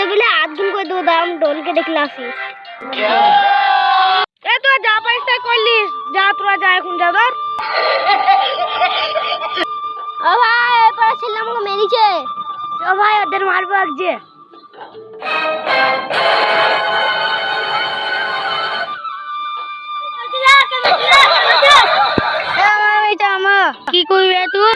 আছে বলে আদম করে দেবো দাম ডনকে দেখলে আসি। এ তো যা পারিস করলি যা তোরা যা এখন যা ধর। ও ভাই এরপরে ছেলে আমাকে মেরেছে। ও ভাই ওদের মারবো যে। কি করবে তুই?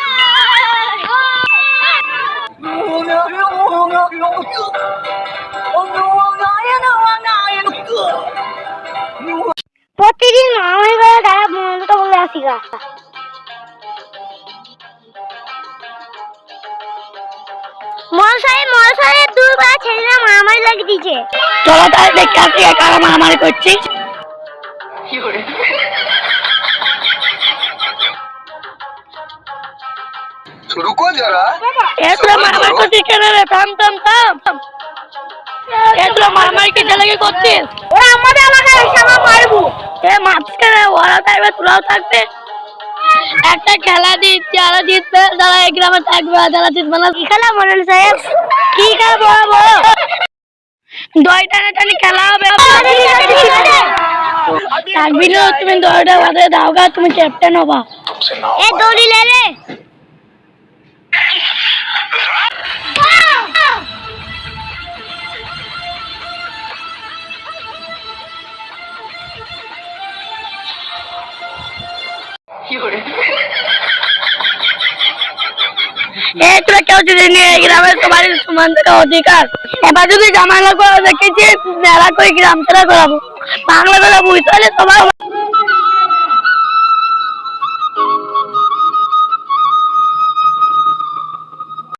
প্রতিদিন মামাই করে তারা বন্ধুকে বলে আসি গা। মশাই মশাই দুবার ছেলেরা মারামারি লাগিয়ে দিয়েছে। চলো তাহলে দেখতে আসি কারা মারামারি করছিস रुको जरा এ তোরা মারামারি করছিস কেন রে থাম থাম থাম এ তোরা মারামারি কি ছেলেকে করছিস ওরা আমাদের আমাকে এসে আমার মারবো এ মাঝখানে ওরা থাকবে তোরাও থাকবে একটা খেলা দিচ্ছে যারা জিতবে যারা এই গ্রামে থাকবে আর যারা জিতবে না কি খেলা মনেন সাহেব কি খেলা বড় বড় দই টানা টানি খেলা হবে থাকবি না তুমি দইটা বাদে দাও গা তুমি ক্যাপ্টেন হবা এ দড়ি লে রে এ, তোরা কেউ যদি নিয়ে এই গ্রামে সবারই সমান থেকে অধিকার। এবার যদি জামালা করে বাংলা বুঝতে হলে সবাই